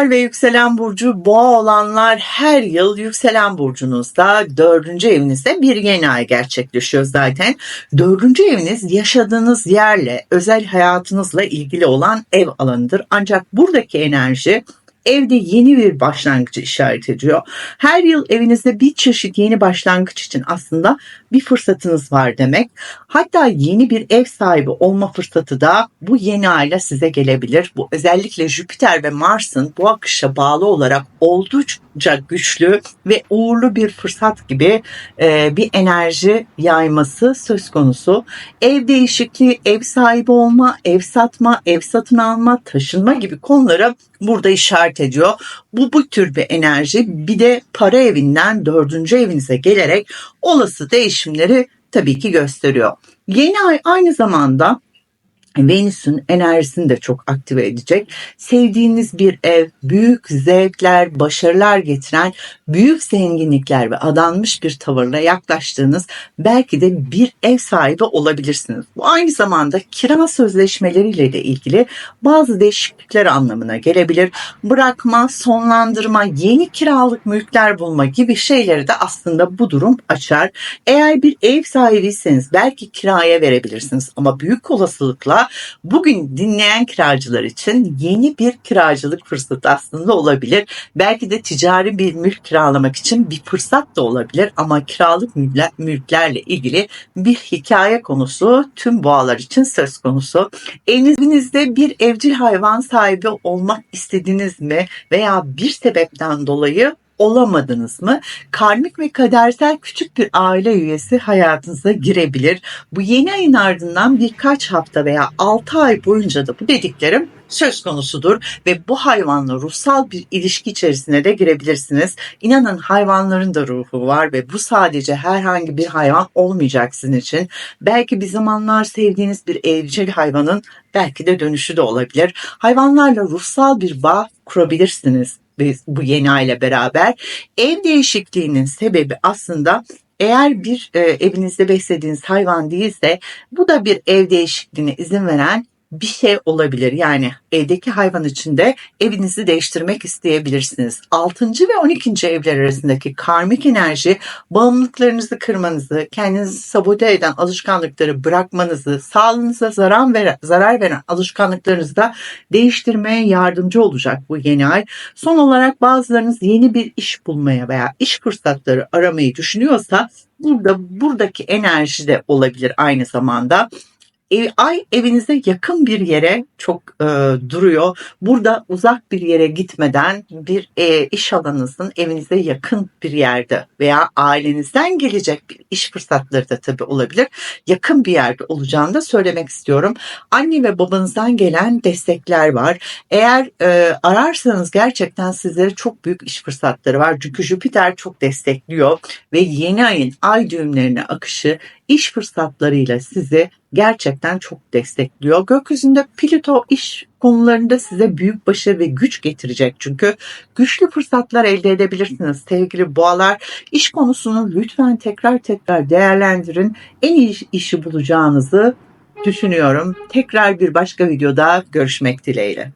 Boğalar ve yükselen burcu boğa olanlar her yıl yükselen burcunuzda dördüncü evinizde bir yeni ay gerçekleşiyor zaten. Dördüncü eviniz yaşadığınız yerle, özel hayatınızla ilgili olan ev alanıdır. Ancak buradaki enerji evde yeni bir başlangıcı işaret ediyor. Her yıl evinizde bir çeşit yeni başlangıç için aslında bir fırsatınız var demek. Hatta yeni bir ev sahibi olma fırsatı da bu yeni ayla size gelebilir. Bu özellikle Jüpiter ve Mars'ın bu akışa bağlı olarak oldukça güçlü ve uğurlu bir fırsat gibi e, bir enerji yayması söz konusu. Ev değişikliği, ev sahibi olma, ev satma, ev satın alma, taşınma gibi konuları burada işaret ediyor. Bu bu tür bir enerji bir de para evinden dördüncü evinize gelerek olası değişimleri tabii ki gösteriyor. Yeni ay aynı zamanda Venüs'ün enerjisini de çok aktive edecek. Sevdiğiniz bir ev, büyük zevkler, başarılar getiren, büyük zenginlikler ve adanmış bir tavırla yaklaştığınız belki de bir ev sahibi olabilirsiniz. Bu aynı zamanda kira sözleşmeleriyle de ilgili bazı değişiklikler anlamına gelebilir. Bırakma, sonlandırma, yeni kiralık mülkler bulma gibi şeyleri de aslında bu durum açar. Eğer bir ev sahibiyseniz belki kiraya verebilirsiniz ama büyük olasılıkla bugün dinleyen kiracılar için yeni bir kiracılık fırsatı aslında olabilir. Belki de ticari bir mülk kiralamak için bir fırsat da olabilir ama kiralık mülklerle ilgili bir hikaye konusu tüm boğalar için söz konusu. Evinizde bir evcil hayvan sahibi olmak istediniz mi veya bir sebepten dolayı olamadınız mı? Karmik ve kadersel küçük bir aile üyesi hayatınıza girebilir. Bu yeni ayın ardından birkaç hafta veya 6 ay boyunca da bu dediklerim söz konusudur ve bu hayvanla ruhsal bir ilişki içerisine de girebilirsiniz. İnanın hayvanların da ruhu var ve bu sadece herhangi bir hayvan olmayacak sizin için. Belki bir zamanlar sevdiğiniz bir evcil hayvanın belki de dönüşü de olabilir. Hayvanlarla ruhsal bir bağ kurabilirsiniz bu yeni aile beraber. Ev değişikliğinin sebebi aslında eğer bir e, evinizde beslediğiniz hayvan değilse bu da bir ev değişikliğine izin veren bir şey olabilir. Yani evdeki hayvan içinde evinizi değiştirmek isteyebilirsiniz. 6. ve 12. evler arasındaki karmik enerji bağımlılıklarınızı kırmanızı, kendinizi sabote eden alışkanlıkları bırakmanızı, sağlığınıza zarar veren, zarar veren alışkanlıklarınızı da değiştirmeye yardımcı olacak bu yeni ay. Son olarak bazılarınız yeni bir iş bulmaya veya iş fırsatları aramayı düşünüyorsa burada buradaki enerji de olabilir aynı zamanda ev, ay evinize yakın bir yere çok e, duruyor. Burada uzak bir yere gitmeden bir e, iş alanınızın evinize yakın bir yerde veya ailenizden gelecek bir iş fırsatları da tabii olabilir. Yakın bir yerde olacağını da söylemek istiyorum. Anne ve babanızdan gelen destekler var. Eğer e, ararsanız gerçekten sizlere çok büyük iş fırsatları var. Çünkü Jüpiter çok destekliyor ve yeni ayın ay düğümlerine akışı iş fırsatlarıyla sizi gerçekten çok destekliyor. Gökyüzünde Plüto iş konularında size büyük başarı ve güç getirecek. Çünkü güçlü fırsatlar elde edebilirsiniz sevgili boğalar. İş konusunu lütfen tekrar tekrar değerlendirin. En iyi işi bulacağınızı düşünüyorum. Tekrar bir başka videoda görüşmek dileğiyle.